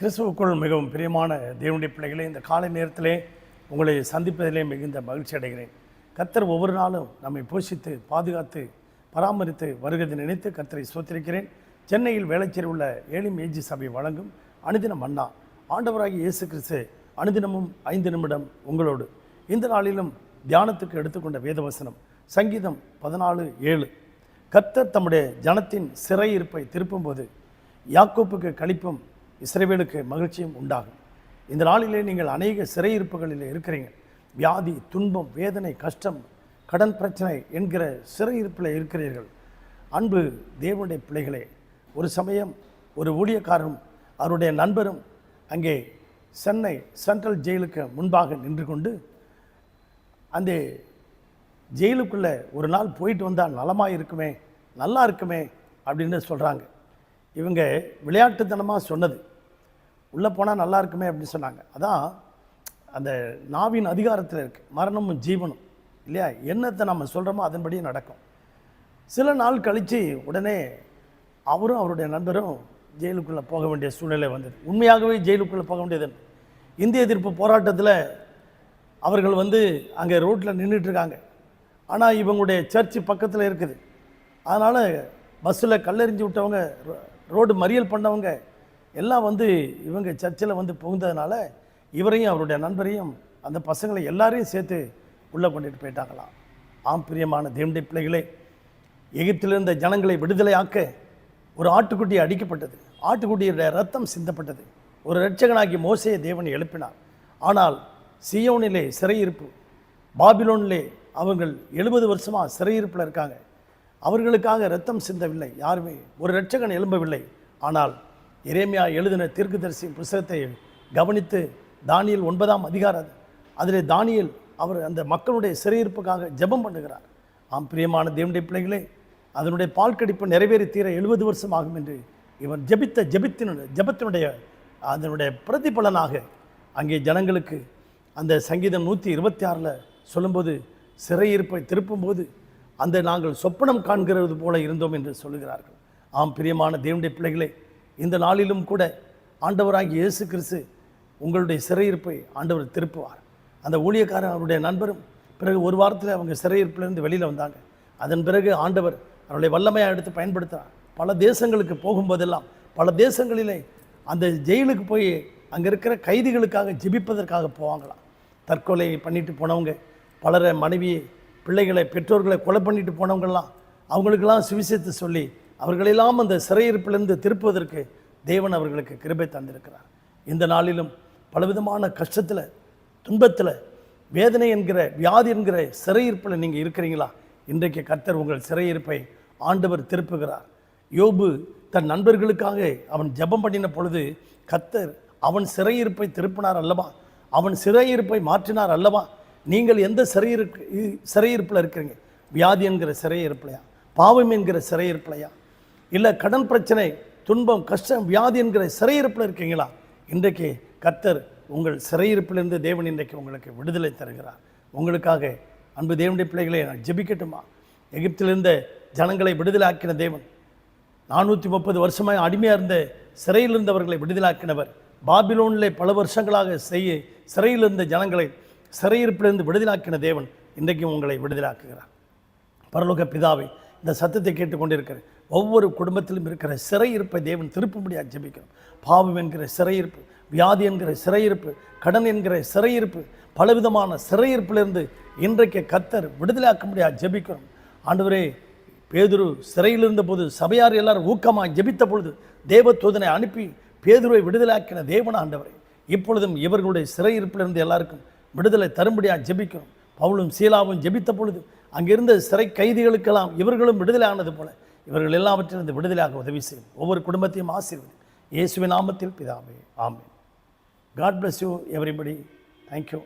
கிறிஸ்துவுக்குள் மிகவும் பிரியமான தேவனுடைய பிள்ளைகளே இந்த காலை நேரத்திலே உங்களை சந்திப்பதிலே மிகுந்த மகிழ்ச்சி அடைகிறேன். கர்த்தர் ஒவ்வொரு நாளும் நம்மை போஷித்து பாதுகாத்து பராமரித்து வருகிறது நினைத்து கத்தரை சோத்திருக்கிறேன் சென்னையில் வேளச்சேரி உள்ள ஏழி மேஜி சபை வழங்கும் அனுதினம் அண்ணா. ஆண்டவராகி இயேசு கிறிஸ்து அனுதினமும் ஐந்து நிமிடம் உங்களோடு. இந்த நாளிலும் தியானத்துக்கு எடுத்துக்கொண்ட வேதவசனம் சங்கீதம் பதினாலு ஏழு. கர்த்தர் தம்முடைய ஜனத்தின் சிறையிருப்பை திருப்பும்போது யாக்கோப்புக்கு கழிப்பும் இஸ்ரேவேலுக்கு மகிழ்ச்சியும் உண்டாகும். இந்த நாளிலே நீங்கள் அநேக சிறையிருப்புகளில் இருக்கிறீங்க. வியாதி துன்பம் வேதனை கஷ்டம் கடன் பிரச்சனை என்கிற சிறையிருப்பில் இருக்கிறீர்கள். அன்பு தேவனுடைய பிள்ளைகளே ஒரு சமயம் ஒரு ஊழியக்காரரும் அவருடைய நண்பரும் அங்கே சென்னை சென்ட்ரல் ஜெயிலுக்கு முன்பாக நின்று கொண்டு அந்த ஜெயிலுக்குள்ளே ஒரு நாள் போயிட்டு வந்தால் நலமாக இருக்குமே நல்லா இருக்குமே அப்படின்னு சொல்கிறாங்க இவங்க விளையாட்டுத்தனமாக சொன்னது. உள்ளே போனால் நல்லா இருக்குமே அப்படின்னு சொன்னாங்க. அதான் அந்த நாவின் அதிகாரத்தில் இருக்குது மரணமும் ஜீவனும் இல்லையா? என்னத்தை நம்ம சொல்கிறோமோ அதன்படியே நடக்கும். சில நாள் கழித்து உடனே அவரும் அவருடைய நண்பரும் ஜெயிலுக்குள்ளே போக வேண்டிய சூழ்நிலை வந்தது. உண்மையாகவே ஜெயிலுக்குள்ளே போக வேண்டியது இந்திய எதிர்ப்பு போராட்டத்தில் அவர்கள் வந்து அங்கே ரோட்டில் நின்றுட்டுருக்காங்க ஆனால் இவங்களுடைய சர்ச்சு பக்கத்தில் இருக்குது. அதனால் பஸ்ஸில் கல்லெறிஞ்சு விட்டவங்க ரோ- ரோடு மறியல் பண்ணவங்க எல்லாம் வந்து இவங்க சர்ச்சில் வந்து புகுந்ததுனால இவரையும் அவருடைய நண்பரையும் அந்த பசங்களை எல்லாரையும் சேர்த்து உள்ளே கொண்டுட்டு போயிட்டாங்களாம். ஆம் பிரியமான தேவனுடைய பிள்ளைகளே எகிப்திலிருந்த ஜனங்களை விடுதலையாக்க ஒரு ஆட்டுக்குட்டி அடிக்கப்பட்டது. ஆட்டுக்குட்டியுடைய ரத்தம் சிந்தப்பட்டது. ஒரு இரட்சகனாகி மோசையை தேவன் எழுப்பினார். ஆனால் சியோனிலே சிறையிருப்பு பாபிலோனிலே அவங்கள் எழுபது வருஷமாக சிறையிருப்பில் இருக்காங்க. அவர்களுக்காக ரத்தம் சிந்தவில்லை யாருமே. ஒரு இரட்சகன் எழும்பவில்லை. ஆனால் இறைமையா எழுதின தீர்க்கதரிசி புஸ்தகத்தை கவனித்து தானியல் ஒன்பதாம் அதிகாரம் அதிலே தானியல் அவர் அந்த மக்களுடைய சிறையிருப்புக்காக ஜெபம் பண்ணுகிறார். ஆம் பிரியமான தேவனுடைய பிள்ளைகளே அதனுடைய பால் கடிப்பு நிறைவேறி தீர எழுபது வருஷம் ஆகும் என்று இவர் ஜெபித்த ஜெபித்தினுடைய ஜெபத்தினுடைய அதனுடைய பிரதிபலனாக அங்கே ஜனங்களுக்கு அந்த சங்கீதம் நூற்றி இருபத்தி ஆறில் சொல்லும்போது சிறையிருப்பை திருப்பும்போது அந்த நாங்கள் சொப்பனம் காண்கிறது போல இருந்தோம் என்று சொல்லுகிறார்கள். ஆம் பிரியமான தேவனுடைய பிள்ளைகளே இந்த நாளிலும் கூட ஆண்டவராகி இயேசு கிறிஸ்து உங்களுடைய சிறையிருப்பை ஆண்டவர் திருப்புவார். அந்த ஊழியக்காரன் அவருடைய நண்பரும் பிறகு ஒரு வாரத்தில் அவங்க சிறையிருப்பிலிருந்து வெளியில் வந்தாங்க. அதன் பிறகு ஆண்டவர் அவருடைய வல்லமையாக எடுத்து பயன்படுத்தினார் பல தேசங்களுக்கு போகும்போதெல்லாம் பல தேசங்களிலே அந்த ஜெயிலுக்கு போய் அங்கே இருக்கிற கைதிகளுக்காக ஜிபிப்பதற்காக போவாங்களாம். தற்கொலை பண்ணிட்டு போனவங்க பலரை மனைவி பிள்ளைகளை பெற்றோர்களை கொலை பண்ணிட்டு போனவங்கெல்லாம் அவங்களுக்கெல்லாம் சுவிசேஷத்தை சொல்லி அவர்களெல்லாம் அந்த சிறையிருப்பிலிருந்து திருப்புவதற்கு தேவன் அவர்களுக்கு கிருபை தந்திருக்கிறார். இந்த நாளிலும் பலவிதமான கஷ்டத்தில் துன்பத்தில் வேதனை என்கிற வியாதி என்கிற சிறையிருப்பில் நீங்கள் இருக்கிறீங்களா? இன்றைக்கு கர்த்தர் உங்கள் சிறையிருப்பை ஆண்டவர் திருப்புகிறார். யோபு தன் நண்பர்களுக்காக அவன் ஜெபம் பண்ணின பொழுது கர்த்தர் அவன் சிறையிருப்பை திருப்பினார் அல்லவா? அவன் சிறையிருப்பை மாற்றினார் அல்லவா? நீங்கள் எந்த சிறையிருக்கு சிறையிருப்பில் இருக்கிறீங்க? வியாதி என்கிற சிறையிருப்பிலையா? பாவம் என்கிற சிறையிருப்பிலையா? இல்லை கடன் பிரச்சனை துன்பம் கஷ்டம் வியாதி என்கிற சிறையிருப்பில் இருக்கீங்களா? இன்றைக்கு கர்த்தர் உங்கள் சிறையிருப்பிலிருந்து தேவன் இன்றைக்கு உங்களுக்கு விடுதலை தருகிறார். உங்களுக்காக அன்பு தேவனுடைய பிள்ளைகளை நான் ஜெபிக்கட்டுமா? எகிப்திலிருந்த ஜனங்களை விடுதலாக்கின தேவன் நானூற்றி முப்பது வருஷமாக அடிமையாக இருந்த சிறையில் இருந்தவர்களை விடுதலாக்கினவர். பாபிலோனிலே பல வருஷங்களாக செய்ய சிறையில் இருந்த ஜனங்களை சிறையிருப்பிலிருந்து விடுதலாக்கின தேவன் இன்றைக்கும் உங்களை விடுதலாக்குகிறார். பரலோக பிதாவை இந்த சத்தத்தை கேட்டுக்கொண்டிருக்கிறேன். ஒவ்வொரு குடும்பத்திலும் இருக்கிற சிறையிருப்பை தேவன் திருப்பும்படியாக ஜெபிக்கிறோம். பாவம் என்கிற சிறையிருப்பு வியாதி என்கிற சிறையிருப்பு கடன் என்கிற சிறையிருப்பு பலவிதமான சிறையிருப்பிலிருந்து இன்றைக்கு கத்தர் விடுதலையாக்க முடியாது ஜெபிக்கிறோம். ஆண்டவரே பேதுரு சிறையில் இருந்தபோது சபையார் எல்லாரும் ஊக்கமாக ஜெபித்த பொழுது தேவத்தூதனை அனுப்பி பேதுருவை விடுதலையாக்கின தேவன ஆண்டவரே. இப்பொழுதும் இவர்களுடைய சிறையிருப்பிலிருந்து எல்லாருக்கும் விடுதலை தரும்படியாக ஜெபிக்கிறோம். பவுலும் சீலாவும் ஜெபித்த பொழுது அங்கிருந்த சிறை கைதிகளுக்கெல்லாம் இவர்களும் விடுதலை ஆனது போல இவர்கள் எல்லாவற்றிலிருந்து விடுதலையாக உதவி செய்யும். ஒவ்வொரு குடும்பத்தையும் ஆசீர்வதி. இயேசுவின் நாமத்தில் பிதாவே. ஆமே God bless you everybody thank you